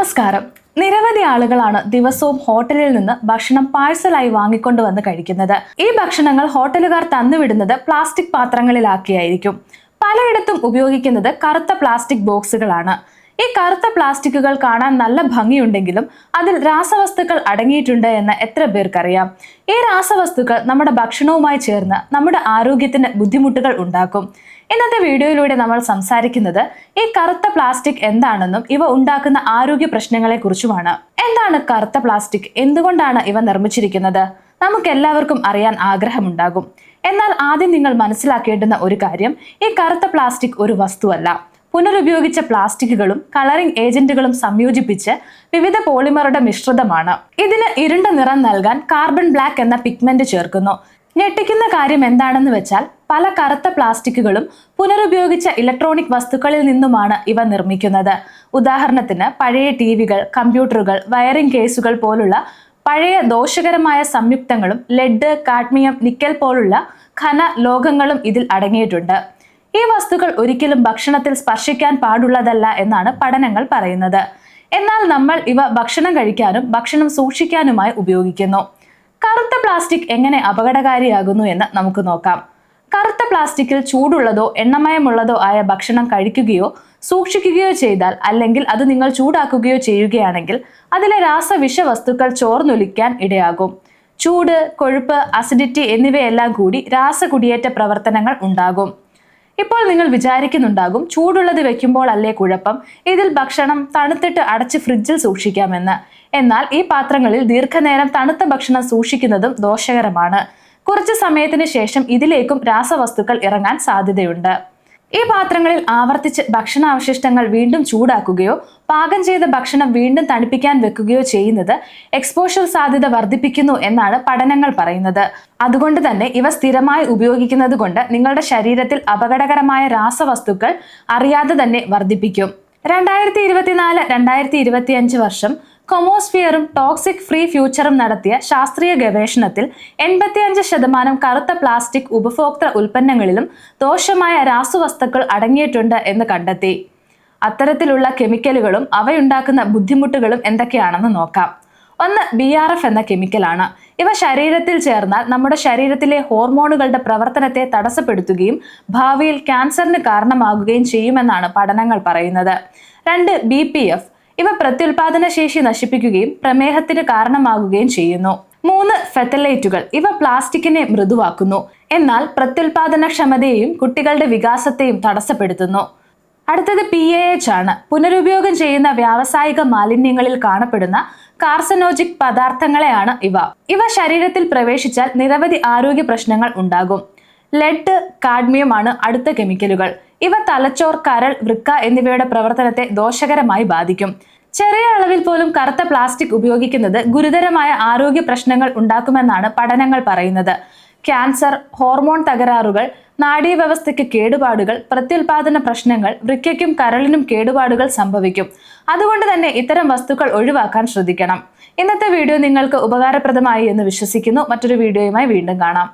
നമസ്കാരം. നിരവധി ആളുകളാണ് ദിവസവും ഹോട്ടലിൽ നിന്ന് ഭക്ഷണം പാഴ്സലായി വാങ്ങിക്കൊണ്ട് വന്ന് കഴിക്കുന്നത്. ഈ ഭക്ഷണങ്ങൾ ഹോട്ടലുകാർ തന്നുവിടുന്നത് പ്ലാസ്റ്റിക് പാത്രങ്ങളിലാക്കിയായിരിക്കും. പലയിടത്തും ഉപയോഗിക്കുന്നത് കറുത്ത പ്ലാസ്റ്റിക് ബോക്സുകളാണ്. ഈ കറുത്ത പ്ലാസ്റ്റിക്കുകൾ കാണാൻ നല്ല ഭംഗിയുണ്ടെങ്കിലും അതിൽ രാസവസ്തുക്കൾ അടങ്ങിയിട്ടുണ്ട് എന്ന് എത്ര പേർക്കറിയാം. ഈ രാസവസ്തുക്കൾ നമ്മുടെ ഭക്ഷണവുമായി ചേർന്ന് നമ്മുടെ ആരോഗ്യത്തിന് ബുദ്ധിമുട്ടുകൾ ഉണ്ടാക്കും. ഇന്നത്തെ വീഡിയോയിലൂടെ നമ്മൾ സംസാരിക്കുന്നത് ഈ കറുത്ത പ്ലാസ്റ്റിക് എന്താണെന്നും ഇവ ഉണ്ടാക്കുന്ന ആരോഗ്യ പ്രശ്നങ്ങളെ കുറിച്ചുമാണ്. എന്താണ് കറുത്ത പ്ലാസ്റ്റിക്? എന്തുകൊണ്ടാണ് ഇവ നിർമ്മിച്ചിരിക്കുന്നത്? നമുക്ക് എല്ലാവർക്കും അറിയാൻ ആഗ്രഹമുണ്ടാകും. എന്നാൽ ആദ്യം നിങ്ങൾ മനസ്സിലാക്കേണ്ടുന്ന ഒരു കാര്യം ഈ കറുത്ത പ്ലാസ്റ്റിക് ഒരു വസ്തുവല്ല. പുനരുപയോഗിച്ച പ്ലാസ്റ്റിക്കുകളും കളറിംഗ് ഏജന്റുകളും സംയോജിപ്പിച്ച് വിവിധ പോളിമറുടെ മിശ്രിതമാണ്. ഇതിന് ഇരുണ്ട നിറം നൽകാൻ കാർബൺ ബ്ലാക്ക് എന്ന പിഗ്മെന്റ് ചേർക്കുന്നു. ഞെട്ടിക്കുന്ന കാര്യം എന്താണെന്ന് വെച്ചാൽ പല കറുത്ത പ്ലാസ്റ്റിക്കുകളും പുനരുപയോഗിച്ച ഇലക്ട്രോണിക് വസ്തുക്കളിൽ നിന്നുമാണ് ഇവ നിർമ്മിക്കുന്നത്. ഉദാഹരണത്തിന് പഴയ ടി വികൾ കമ്പ്യൂട്ടറുകൾ വയറിംഗ് കേസുകൾ പോലുള്ള പഴയ ദോഷകരമായ സംയുക്തങ്ങളും ലെഡ് കാഡ്മിയം നിക്കൽ പോലുള്ള ഖന ലോകങ്ങളും ഇതിൽ അടങ്ങിയിട്ടുണ്ട്. ഈ വസ്തുക്കൾ ഒരിക്കലും ഭക്ഷണത്തിൽ സ്പർശിക്കാൻ പാടുള്ളതല്ല എന്നാണ് പഠനങ്ങൾ പറയുന്നത്. എന്നാൽ നമ്മൾ ഇവ ഭക്ഷണം കഴിക്കാനും ഭക്ഷണം സൂക്ഷിക്കാനുമായി ഉപയോഗിക്കുന്നു. കറുത്ത പ്ലാസ്റ്റിക് എങ്ങനെ അപകടകാരിയാകുന്നു എന്ന് നമുക്ക് നോക്കാം. കറുത്ത പ്ലാസ്റ്റിക്കിൽ ചൂടുള്ളതോ എണ്ണമയമുള്ളതോ ആയ ഭക്ഷണം കഴിക്കുകയോ സൂക്ഷിക്കുകയോ ചെയ്താൽ അല്ലെങ്കിൽ അത് നിങ്ങൾ ചൂടാക്കുകയോ ചെയ്യുകയാണെങ്കിൽ അതിലെ രാസവിഷവസ്തുക്കൾ ചോർന്നൊലിക്കാൻ ഇടയാകും. ചൂട് കൊഴുപ്പ് അസിഡിറ്റി എന്നിവയെല്ലാം കൂടി രാസകുടിയേറ്റ പ്രവർത്തനങ്ങൾ ഉണ്ടാകും. ഇപ്പോൾ നിങ്ങൾ വിചാരിക്കുന്നുണ്ടാകും ചൂടുള്ളത് വെക്കുമ്പോൾ അല്ലേ കുഴപ്പം. ഇതിൽ ഭക്ഷണം തണുത്തിട്ട് അടച്ച് ഫ്രിഡ്ജിൽ സൂക്ഷിക്കാമെന്ന്. എന്നാൽ ഈ പാത്രങ്ങളിൽ ദീർഘനേരം തണുത്ത ഭക്ഷണം സൂക്ഷിക്കുന്നതും ദോഷകരമാണ്. കുറച്ച് സമയത്തിന് ശേഷം ഇതിലേക്കും രാസവസ്തുക്കൾ ഇറങ്ങാൻ സാധ്യതയുണ്ട്. ഈ പാത്രങ്ങളിൽ ആവർത്തിച്ച് ഭക്ഷണാവശിഷ്ടങ്ങൾ വീണ്ടും ചൂടാക്കുകയോ പാകം ചെയ്ത ഭക്ഷണം വീണ്ടും തണുപ്പിക്കാൻ വെക്കുകയോ ചെയ്യുന്നത് എക്സ്പോഷർ സാധ്യത വർദ്ധിപ്പിക്കുന്നു എന്നാണ് പഠനങ്ങൾ പറയുന്നത്. അതുകൊണ്ട് തന്നെ ഇവ സ്ഥിരമായി ഉപയോഗിക്കുന്നത് കൊണ്ട് നിങ്ങളുടെ ശരീരത്തിൽ അപകടകരമായ രാസവസ്തുക്കൾ അറിയാതെ തന്നെ വർദ്ധിപ്പിക്കും. രണ്ടായിരത്തി ഇരുപത്തിനാല് രണ്ടായിരത്തി ഇരുപത്തിയഞ്ച് വർഷം കൊമോസ്ഫിയറും ടോക്സിക് ഫ്രീ ഫ്യൂച്ചറും നടത്തിയ ശാസ്ത്രീയ ഗവേഷണത്തിൽ എൺപത്തിയഞ്ച് ശതമാനം കറുത്ത പ്ലാസ്റ്റിക് ഉപഭോക്തൃ ഉൽപ്പന്നങ്ങളിലും ദോഷമായ രാസവസ്തുക്കൾ അടങ്ങിയിട്ടുണ്ട് എന്ന് കണ്ടെത്തി. അത്തരത്തിലുള്ള കെമിക്കലുകളും അവയുണ്ടാക്കുന്ന ബുദ്ധിമുട്ടുകളും എന്തൊക്കെയാണെന്ന് നോക്കാം. ഒന്ന് ബി ആർ എഫ് എന്ന കെമിക്കലാണ്. ഇവ ശരീരത്തിൽ ചേർന്നാൽ നമ്മുടെ ശരീരത്തിലെ ഹോർമോണുകളുടെ പ്രവർത്തനത്തെ തടസ്സപ്പെടുത്തുകയും ഭാവിയിൽ ക്യാൻസറിന് കാരണമാകുകയും ചെയ്യുമെന്നാണ് പഠനങ്ങൾ പറയുന്നത്. രണ്ട് ബി പി എഫ് ഇവ പ്രത്യുൽപാദന ശേഷി നശിപ്പിക്കുകയും പ്രമേഹത്തിന് കാരണമാകുകയും ചെയ്യുന്നു. മൂന്ന് ഫെത്തലൈറ്റുകൾ ഇവ പ്ലാസ്റ്റിക്കിനെ മൃദുവാക്കുന്നു. എന്നാൽ പ്രത്യുൽപാദനക്ഷമതയെയും കുട്ടികളുടെ വികാസത്തെയും തടസ്സപ്പെടുത്തുന്നു. അടുത്തത് പി എ എച്ച് ആണ്. പുനരുപയോഗം ചെയ്യുന്ന വ്യാവസായിക മാലിന്യങ്ങളിൽ കാണപ്പെടുന്ന കാർസനോജിക് പദാർത്ഥങ്ങളെയാണ് ഇവ. ഇവ ശരീരത്തിൽ പ്രവേശിച്ചാൽ നിരവധി ആരോഗ്യ പ്രശ്നങ്ങൾ ഉണ്ടാകും. ലെഡ് കാഡ്മിയം ആണ് അടുത്ത കെമിക്കലുകൾ. ഇവ തലച്ചോർ കരൾ വൃക്ക എന്നിവയുടെ പ്രവർത്തനത്തെ ദോഷകരമായി ബാധിക്കും. ചെറിയ അളവിൽ പോലും കറുത്ത പ്ലാസ്റ്റിക് ഉപയോഗിക്കുന്നത് ഗുരുതരമായ ആരോഗ്യ പ്രശ്നങ്ങൾ ഉണ്ടാക്കുമെന്നാണ് പഠനങ്ങൾ പറയുന്നത്. ക്യാൻസർ ഹോർമോൺ തകരാറുകൾ നാഡീവ്യവസ്ഥയ്ക്ക് കേടുപാടുകൾ പ്രത്യുൽപാദന പ്രശ്നങ്ങൾ വൃക്കയ്ക്കും കരളിനും കേടുപാടുകൾ സംഭവിക്കും. അതുകൊണ്ട് തന്നെ ഇത്തരം വസ്തുക്കൾ ഒഴിവാക്കാൻ ശ്രദ്ധിക്കണം. ഇന്നത്തെ വീഡിയോ നിങ്ങൾക്ക് ഉപകാരപ്രദമായി എന്ന് വിശ്വസിക്കുന്നു. മറ്റൊരു വീഡിയോയുമായി വീണ്ടും കാണാം.